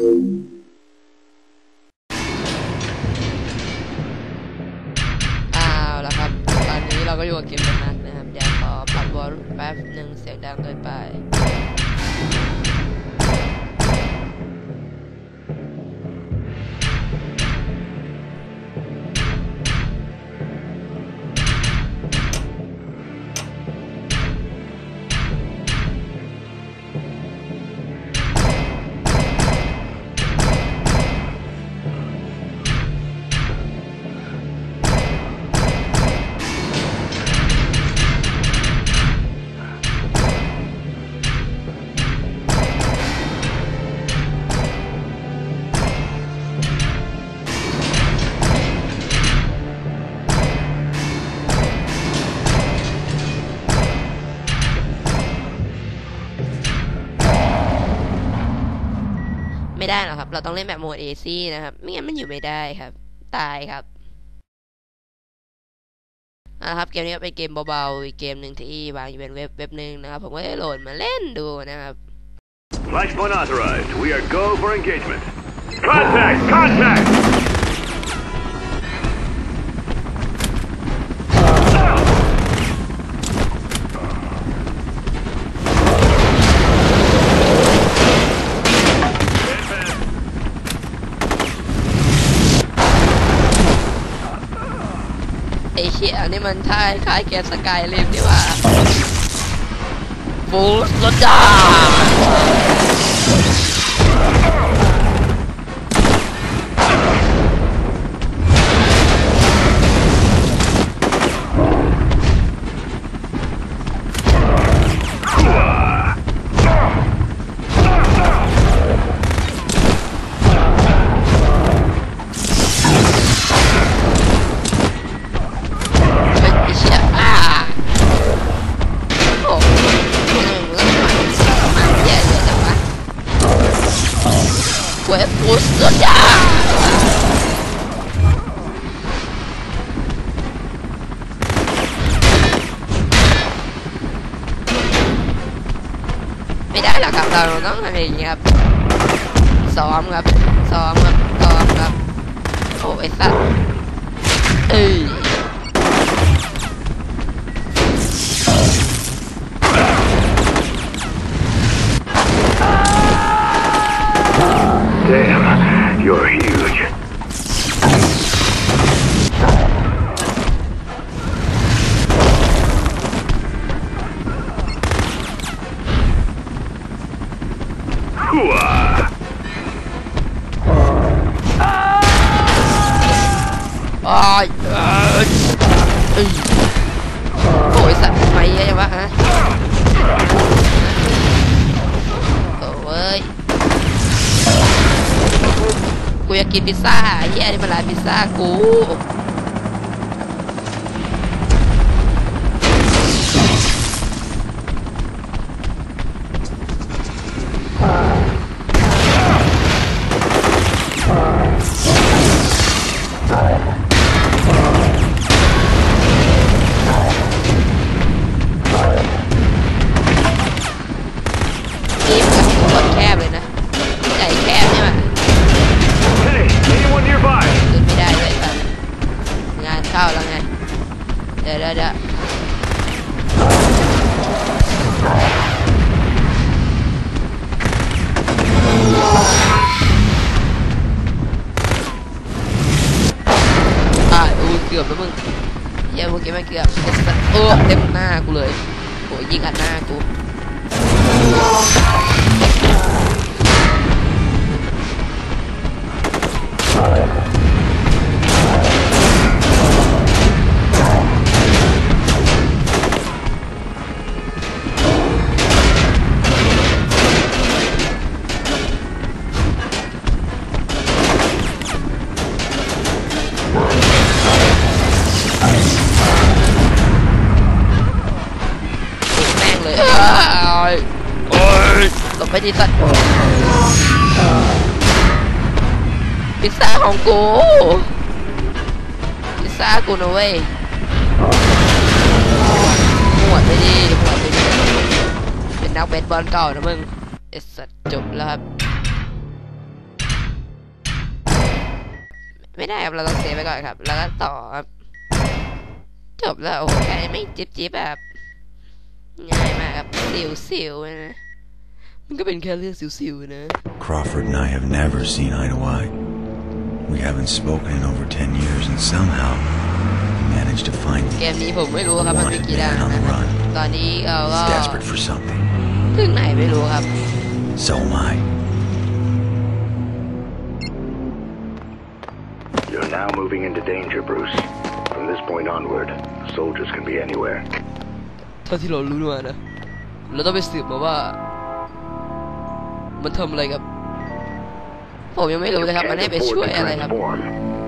อ้าวแล้วครับ ตอนนี้เราก็อยู่กับเกมนักนะครับเดี๋ยวขอปรับวอลแป๊บหนึ่งเสียงดังเกินไป ไม่ได้หรอกครับ เราต้องเล่นแบบโหมดเอซี่นะครับ ไม่งั้นมันอยู่ไม่ได้ครับ ตายครับนะครับเกมนี้เป็นเกมเบาๆอีกเกมหนึ่งที่วางอยู่เป็นเว็บเว็บหนึ่งนะครับ ผมก็ได้โหลดมาเล่นดูนะครับ Flashpoint authorized. We are go for engagement. Contact! Contact! อ้เขี้ยนี่มันท่ายคล้ายเกมสกายริมนี่ว่าบูสรถจ้า เราต้องทำอย่างนี้ครับซ้อมครับซ้อมครับซ้อมครับโอ้ยสัตว์เอ้ย จังวะฮะโอยกูอยากกินพิซซ่าเหี้ยนี่มันร้านพิซซ่ากู y ganar. าของกูพิซซ่ากูนะเว้ยหวดไปดิหวดไปดิเป็นนักเบสบอลเก่านะมึงไอสัตจบแล้วครับไม่ได้ครับเราต้องเซฟไปก่อนครับ แล้วก็ต่อครับจบแล้วโอ้โหแค่ไม่จิ๊บจิ๊บแบบง่ายมากครับสิวสิวนะมันก็เป็นแค่เรื่องสิวๆนะ Crawford and I have never seen eye to eye. We haven't spoken in over 10 years, and somehow he managed to find เก me. มนี้ผมไม่รู้ครับมันมีกี่ด่านนะครับตอนนี้เราก็ He's desperate for something. ถึงไหนไม่รู้ครับ So am I. You're now moving into danger, Bruce. From this point onward, soldiers can be anywhere. เท่าที่เรารู้มานะ เราต้องไปสืบมาว่า มันทำอะไรกับ ผมยังไม่รู้เลยครับ มันให้ไปช่วยอะไรครับ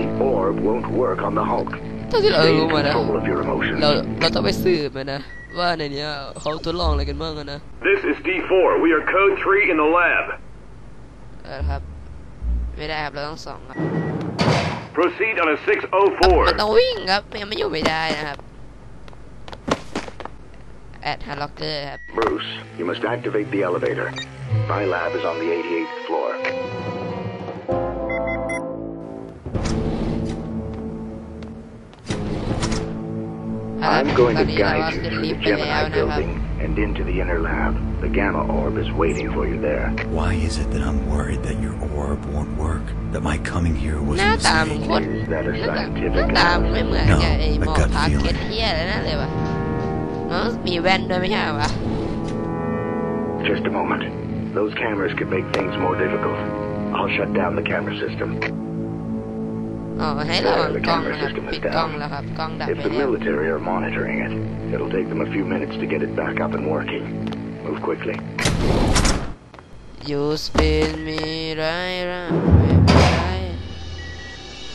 The orb won't work on the Hulk. เท่าที่เรา Stay in รู้มานะ control of your emotions. เราเราต้องไปสืบมานะ ว่าในเนี้ยเขาทดลองอะไรกันบ้างอะนะ This is D4. We are code 3 in the lab. เออครับ ไม่ได้ครับ เราต้องส่องครับ Proceed on a มันต้อ 604. งวิ่งครับไม่งั้นไม่อยู่ไม่ได้นะครับแอดฮาร์ล็อกเกอร์ครับ Bruce, you must activate the elevator. My lab is on the 88th I'm going ตอ to นนี้เราก็ guide ขึ้น you ลิ through ฟ the ต์ไปแล้ว Gemini นะครับ building and into the inner lab. The Gamma orb is waiting for you there. Why is it that I'm worried that your orb won't work? That my coming here was หน้า a ตามึง mistake? โคตรหน้าตาหน้าตามึงไม่เหมือนกับไอ้หมอพาร์เก็ตเฮียเลยนะเลยวะน้องมีแว่นด้วยไม่ใช่เหรอวะ Just a moment. Those cameras could make things more difficult. I'll shut down the camera system. อ๋อให้ระวังกล้องนะครับปิดกล้องแล้วครับกล้องดับ If ไป the แล้ว military are monitoring it, it'll take them a few minutes to get it back up and working. Move quickly. You spin me right round baby right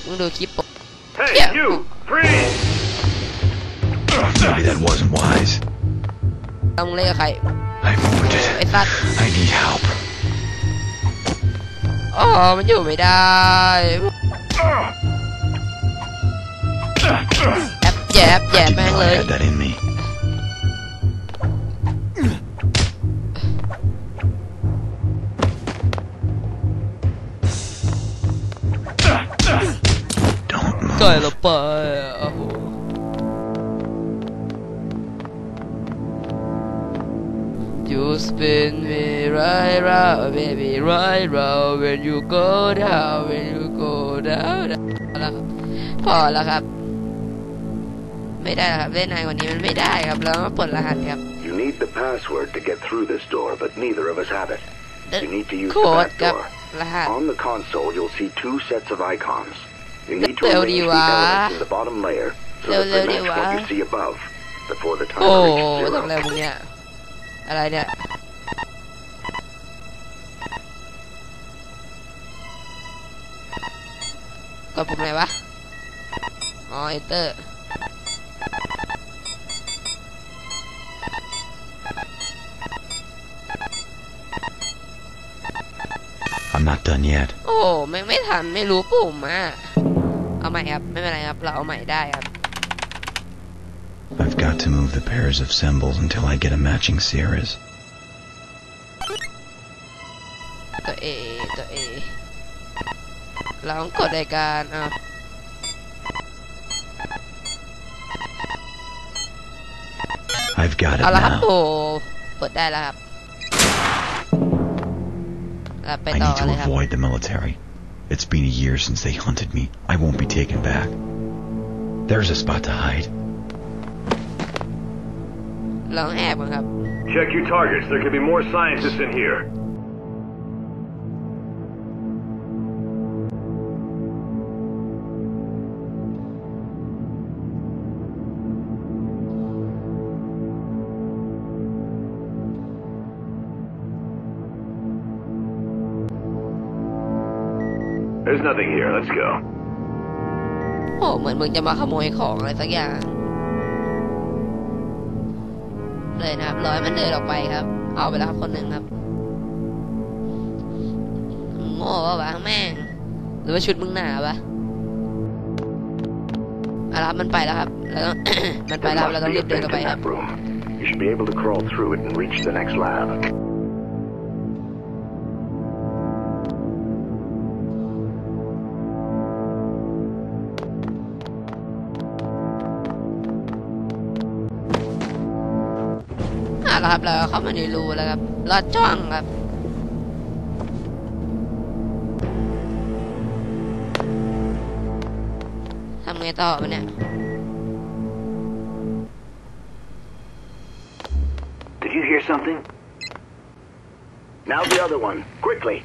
มึงดูคลิปปก Hey, Yeah. you! Freeze! Maybe that wasn't wise. เอามึงเล่นกับใคร I'm ไอ้ wounded. สัตว์ I need help. อ๋อมันอยู่ไม่ได้แอบแ ยบแยบ Didn't แม่ง know เล I ย had that in me. Don't ก่อย move. เราไปโอ้โห You spin me right round baby right round when you go down when you go down พอแล้วครับ ไม่ได้ครับ เล่นนานกว่านี้มันไม่ได้ครับ เราต้องปลดรหัสครับ You need the password to get through this door, but neither of us have it. You need to use โค้ the ด back กับ door. รหัส On the console, you'll see two sets of icons. You need to Leo arrange the Diwa. elements in the bottom layer so Leo that they Leo match what you Diwa. see above before the โอ้ timer โห reaches ทำอะไร zero. มึงเนี่ย อะไรเนี่ย ดปุ่มไหนวะ อ๋อ enter I'm not done yet. โอ้แม่งไม่ทันไม่รู้ปุ่มอ่ะ เอาใหม่ครับ ไม่เป็นไรครับ เราเอาใหม่ได้ครับ I've got to move the pairs of symbols until I get a matching series. ตัว A ตัว A เราต้องกดรายการอ่ะ I've got it เอาละครับ now. โอ้เปิดได้แล้วครับแล้วไป I ต่อ need กัน to เลยครับ avoid the military. It's been a year since they hunted me. I won't be taken back. There's a spot to hide. ลองแอบกันครับ Check your targets. There could be more scientists in here. There's nothing here. Let's go. โอ้เหมือนมึงจะมาขโมยของอะไรสักอย่าง เลยนะครับร้อยมันเดินออกไปครับ เอาไปแล้วครับคนหนึ่งครับโง่ปะวะแม่งหรือว่าชุดมึงหนาวะเอาละครับมันไปแล้วครับ แล้วต้องมันไป There แล้วเรา must ต้อง be รี a บเดิน vent เข้าไป in ครับ that room. You should be able to crawl through it and reach the next lab. ครับเราเข้ามาในรูแล้วครับลอดช่องครับทำไงต่อวะเนี่ย Did you hear something? Now the other one. Quickly.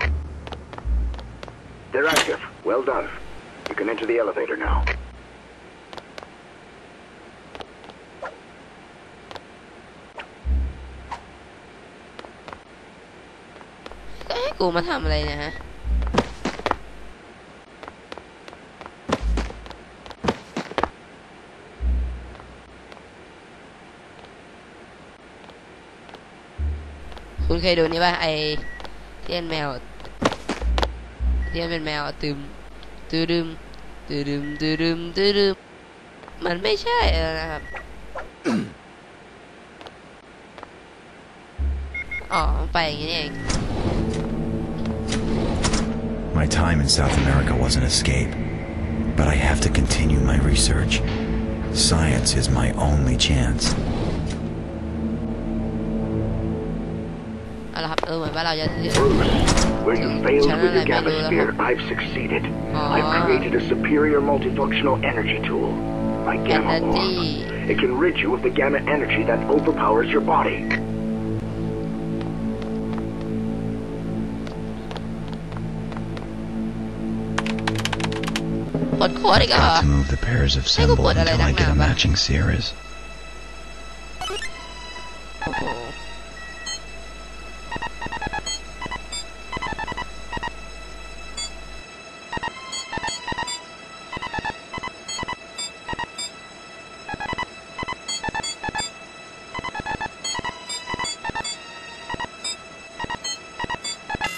They're active. Well done. You can enter the elevator now. ก็ให้กูมาทำอะไรเนี่ยฮะคุณเคยดูนี่ป่ะไอที่เป็นแมวที่มันเป็นแมวตึมตืดึมตืดึมตืดึมตืดึมมันไม่ใช่แล้วนะครับอ๋อมันไปอย่างนี้เอง My time in South America was an escape, but I have to continue my research. Science is my only chance. เอาละครับ เออเหมือนว่าเราจะ Bruce, where you failed Channel with your I gamma made sphere, a- I've succeeded. Ah. I've created a superior multifunctional energy tool. My gamma Energy. orb. It can rid you of the gamma energy that overpowers your body. กดโค้ดอีกเหรอ To move the pairs of Hey, go symbols put it until I like get a that, man. matching series. โอ้โห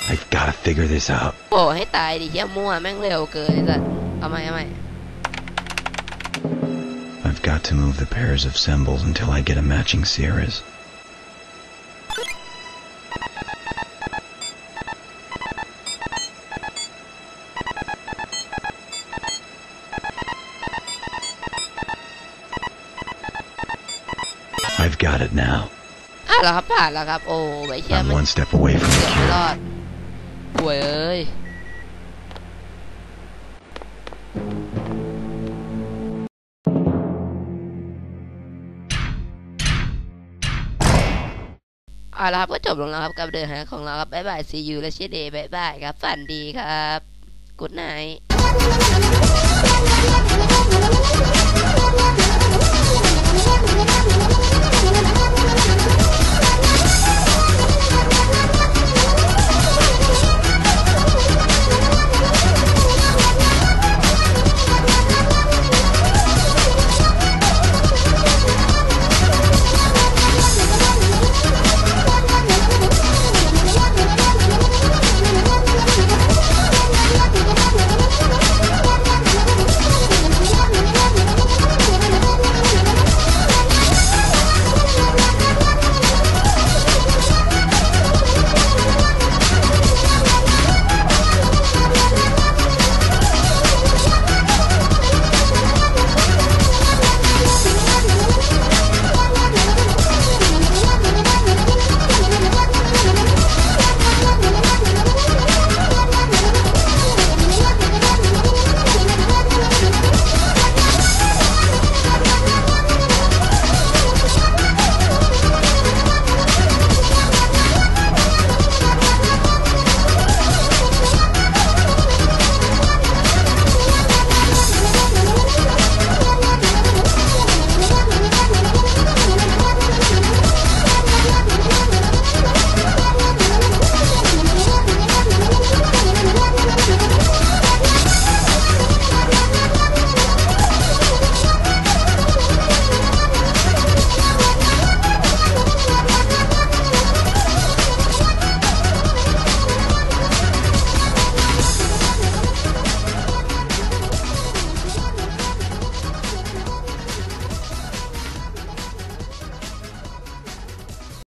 I've got to figure this out. โอ้ให้ตายดิเฮียมั่วแม่งเร็วเกินไอ้สัส เอาใหม่เอาใหม่ I've got to move the pairs of symbols until I get a matching series. I've got it now. อ่ะแล้วครับผ่านแล้วครับ โอ้ไอ้เฮีย I'm มัน one step away from เกื the อบไม่ร cure. อดป่วยเอ้ย แล้วครับก็จบลงแล้วครับกับเดินหาของเราครับบ๊ายบายซียูและเชดเดย์บ๊ายบายครับฝันดีครับกุดไน